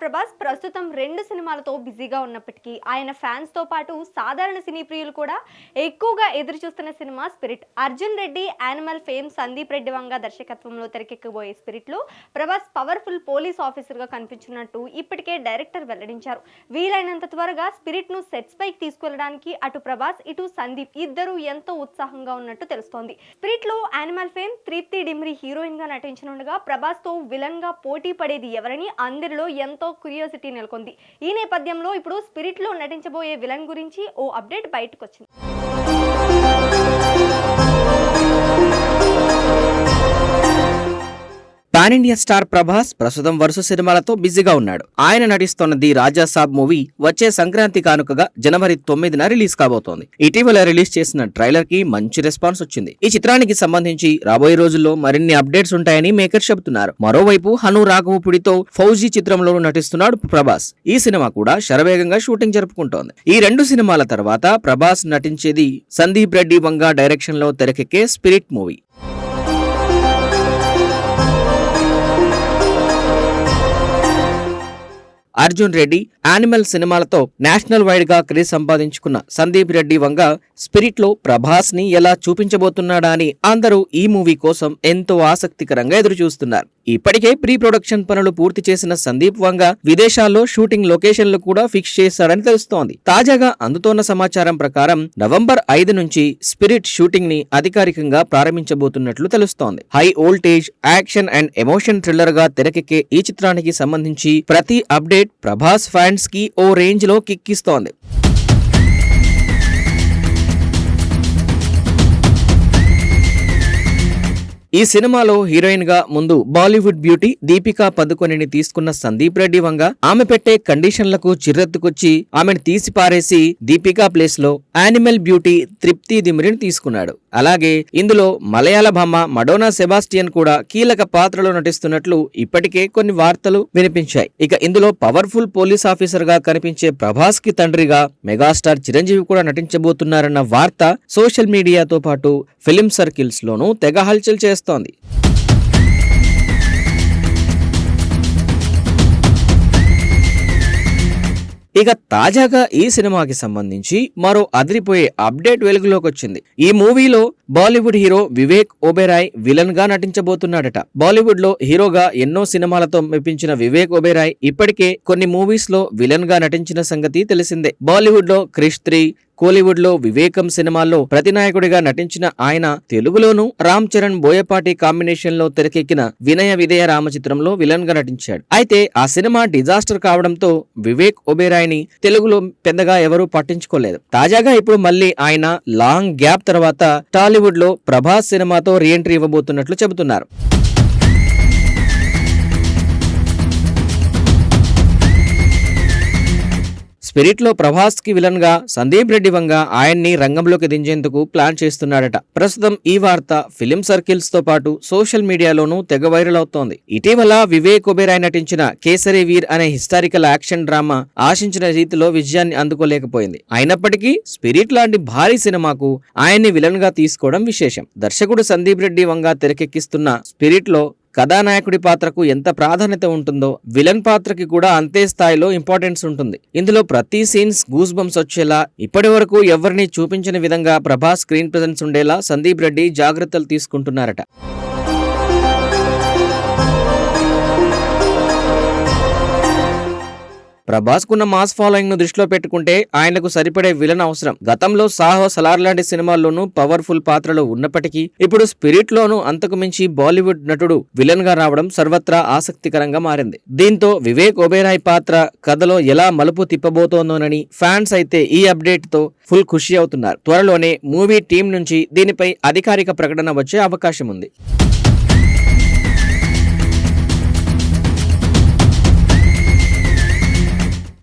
ప్రభాస్ ప్రస్తుతం రెండు సినిమాలతో బిజీగా ఉన్నప్పటికీ ఆయన ఫ్యాన్స్తో పాటు సాధారణ సినీ ప్రియులు కూడా ఎక్కువగా ఎదురు చూస్తున్న cinema Spirit. Arjun Reddy Animal fame Sandeep Reddy Vanga దర్శకత్వంలో తెరకెక్కబోయే స్పిరిట్లో ప్రభాస్ పవర్ఫుల్ పోలీస్ ఆఫీసర్గా కనిపించినట్టు ఇప్పటికే డైరెక్టర్ వెల్లడించారు. వీలైనంత త్వరగా స్పిరిట్ను సెట్స్ పైకి తీసుకెళ్ళడానికి అటు ప్రభాస్ ఇటు సందీప్ ఇద్దరు ఎంతో ఉత్సాహంగా ఉన్నట్టు తెలుస్తోంది. స్పిరిట్లో యానిమల్ ఫేమ్ తృప్తి డిమ్రి హీరోయిన్గా నటించనుండగా ప్రభాస్తో విలన్గా విలన్గా పోటీ పడేది ఎవరని అందరిలో ఎంతో క్యూరియాసిటీ నెలకొంది. ఈ నేపథ్యంలో ఇప్పుడు స్పిరిట్లో నటించబోయే విలన్ గురించి ఓ అప్డేట్ బయటకు వచ్చింది పాన్ ఇండియా స్టార్ ప్రభాస్ ప్రస్తుతం వరుస సినిమాలతో బిజీగా ఉన్నాడు. ఆయన నటిస్తున్న ది రాజా సాబ్ మూవీ వచ్చే సంక్రాంతి కానుకగా జనవరి తొమ్మిదిన రిలీజ్ కాబోతోంది. ఇటీవల రిలీజ్ చేసిన ట్రైలర్కి మంచి రెస్పాన్స్ వచ్చింది. ఈ చిత్రానికి సంబంధించి రాబోయే రోజుల్లో మరిన్ని అప్డేట్స్ ఉంటాయని మేకర్ చెబుతున్నారు. మరోవైపు హను రాఘవపుడితో ఫౌజీ చిత్రంలోనూ నటిస్తున్నాడు ప్రభాస్. ఈ సినిమా కూడా శరవేగంగా షూటింగ్ జరుపుకుంటోంది. ఈ రెండు సినిమాల తర్వాత ప్రభాస్ నటించేది సందీప్ రెడ్డి వంగ డైరెక్షన్లో తెరకెక్కే Spirit movie. Arjun Reddy Animal సినిమాలతో నేషనల్ వైడ్గా క్రేజ్ సంపాదించుకున్న సందీప్ రెడ్డి వంగ స్పిరిట్లో ప్రభాస్ని ఎలా చూపించబోతున్నాడా అని అందరూ ఈ మూవీ కోసం ఎంతో ఆసక్తికరంగా ఎదురుచూస్తున్నారు. ఇప్పటికే ప్రీ ప్రొడక్షన్ పనులు పూర్తి చేసిన సందీప్ వంగ విదేశాల్లో షూటింగ్ లొకేషన్లు కూడా ఫిక్స్ చేశాడని తెలుస్తోంది. తాజాగా అందుతోన్న సమాచారం ప్రకారం నవంబర్ ఐదు నుంచి స్పిరిట్ షూటింగ్ని అధికారికంగా ప్రారంభించబోతున్నట్లు తెలుస్తోంది. High voltage action and emotion థ్రిల్లర్గా తెరకెక్కే ఈ చిత్రానికి సంబంధించి ప్రతి అప్డేట్ ప్రభాస్ ఫ్యాన్స్కి ఓ రేంజ్లో కిక్కిస్తోంది. ఈ సినిమాలో హీరోయిన్గా ముందు బాలీవుడ్ బ్యూటీ దీపికా పదుకొనిని తీసుకున్న సందీప్ రెడ్డి వంగ ఆమె పెట్టే కండిషన్లకు చిర్రెత్తుకొచ్చి ఆమెను తీసి పారేసి దీపికా ప్లేస్లో యానిమల్ బ్యూటీ తృప్తి దిమిరిని తీసుకున్నాడు. అలాగే ఇందులో మలయాళ భామ మడోనా సెబాస్టియన్ కూడా కీలక పాత్రలో నటిస్తున్నట్లు ఇప్పటికే కొన్ని వార్తలు వినిపించాయి. ఇక ఇందులో పవర్ఫుల్ పోలీస్ ఆఫీసర్గా కనిపించే ప్రభాస్కి తండ్రిగా మెగాస్టార్ చిరంజీవి కూడా నటించబోతున్నారన్న వార్త సోషల్ మీడియాతో పాటు ఫిలిం సర్కిల్స్ లోనూ తెగ హల్చల్ చేస్తోంది. ఇక తాజాగా ఈ సినిమాకి సంబంధించి మరో అదిరిపోయే అప్డేట్ వెలుగులోకి వచ్చింది ఈ మూవీలో బాలీవుడ్ హీరో వివేక్ ఒబెరాయ్ విలన్గా నటించబోతున్నాడట. బాలీవుడ్లో హీరోగా ఎన్నో సినిమాలతో మెప్పించిన వివేక్ ఒబెరాయ్ ఇప్పటికే కొన్ని మూవీస్లో విలన్గా నటించిన సంగతి తెలిసిందే. బాలీవుడ్లో క్రిష్ త్రీ కోలీవుడ్లో వివేకం సినిమాల్లో ప్రతినాయకుడిగా నటించిన ఆయన తెలుగులోనూ రామ్ చరణ్ బోయపాటి కాంబినేషన్లో తెరకెక్కిన వినయ విధేయ రామ చిత్రంలో విలన్గా నటించాడు. అయితే ఆ సినిమా డిజాస్టర్ కావడంతో వివేక్ ఒబేరాయ్ని తెలుగులో పెద్దగా ఎవరూ పట్టించుకోలేదు. తాజాగా ఇప్పుడు మళ్ళీ ఆయన లాంగ్ గ్యాప్ తర్వాత టాలీవుడ్లో ప్రభాస్ సినిమాతో రీఎంట్రీ ఇవ్వబోతున్నట్లు చెబుతున్నారు. స్పిరిట్లో ప్రభాస్కి విలన్గా సందీప్ రెడ్డి వంగ ఆయన్ని రంగంలోకి దించేందుకు ప్లాన్ చేస్తున్నాడట. ప్రస్తుతం ఈ వార్త ఫిలిం సర్కిల్స్తో పాటు సోషల్ మీడియాలోనూ తెగ వైరల్ అవుతోంది. ఇటీవల వివేక్ ఒబెరాయ్ నటించిన కేసరి వీర్ అనే హిస్టారికల్ యాక్షన్ డ్రామా ఆశించిన రీతిలో విజయాన్ని అందుకోలేకపోయింది. అయినప్పటికీ స్పిరిట్ లాంటి భారీ సినిమాకు ఆయన్ని విలన్గా తీసుకోవడం విశేషం. దర్శకుడు సందీప్ రెడ్డి వంగ తెరకెక్కిస్తున్న స్పిరిట్లో కథానాయకుడి పాత్రకు ఎంత ప్రాధాన్యత ఉంటుందో విలన్ పాత్రకి కూడా అంతే స్థాయిలో ఇంపార్టెన్స్ ఉంటుంది. ఇందులో ప్రతి సీన్స్ గూస్ బంప్స్ వచ్చేలా ఇప్పటి వరకు ఎవరిని చూపించిన విధంగా ప్రభాస్ స్క్రీన్ ప్రజెన్స్ ఉండేలా సందీప్ రెడ్డి జాగ్రత్తలు తీసుకుంటున్నారట. ప్రభాస్ కున్న మాస్ ఫాలోయింగ్ను దృష్టిలో పెట్టుకుంటే ఆయనకు సరిపడే విలన్ అవసరం. గతంలో సాహో సలార్ లాంటి సినిమాల్లోనూ పవర్ఫుల్ పాత్రలు ఉన్నప్పటికీ ఇప్పుడు స్పిరిట్ లోనూ అంతకు మించి బాలీవుడ్ నటుడు విలన్గా రావడం సర్వత్రా ఆసక్తికరంగా మారింది. దీంతో వివేక్ ఒబేరాయ్ పాత్ర కథలో ఎలా మలుపు తిప్పబోతోందోనని ఫ్యాన్స్ అయితే ఈ అప్డేట్తో ఫుల్ ఖుషి అవుతున్నారు. త్వరలోనే మూవీ టీం నుంచి దీనిపై అధికారిక ప్రకటన వచ్చే అవకాశం ఉంది